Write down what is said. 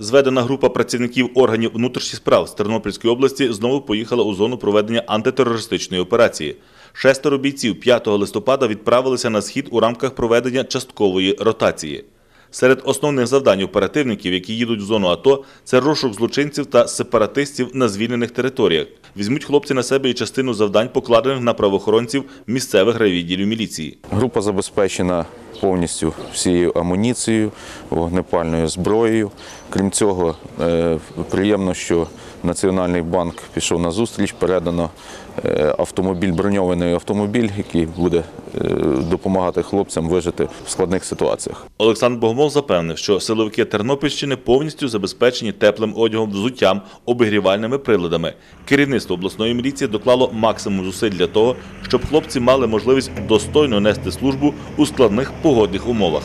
Зведена група працівників органів внутрішніх справ з Тернопільської області знову поїхала у зону проведення антитерористичної операції. Шестеро бійців 5 листопада відправилися на схід у рамках проведення часткової ротації. Серед основних завдань оперативників, які їдуть в зону АТО, це розшук злочинців та сепаратистів на звільнених територіях. Візьмуть хлопці на себе і частину завдань, покладених на правоохоронців місцевих райвідділів міліції. Група забезпечена повністю всією амуніцією, вогнепальною зброєю. Крім цього, е, приємно, що Національний банк пішов на зустріч, передано е, автомобіль, броньований автомобіль, який буде допомагати хлопцям вижити в складних ситуаціях. Олександр Богомол запевнив, що силовики Тернопільщини повністю забезпечені теплим одягом, взуттям, обігрівальними приладами. Керівництво обласної міліції доклало максимум зусиль для того, щоб хлопці мали можливість достойно нести службу у складних погодних умовах.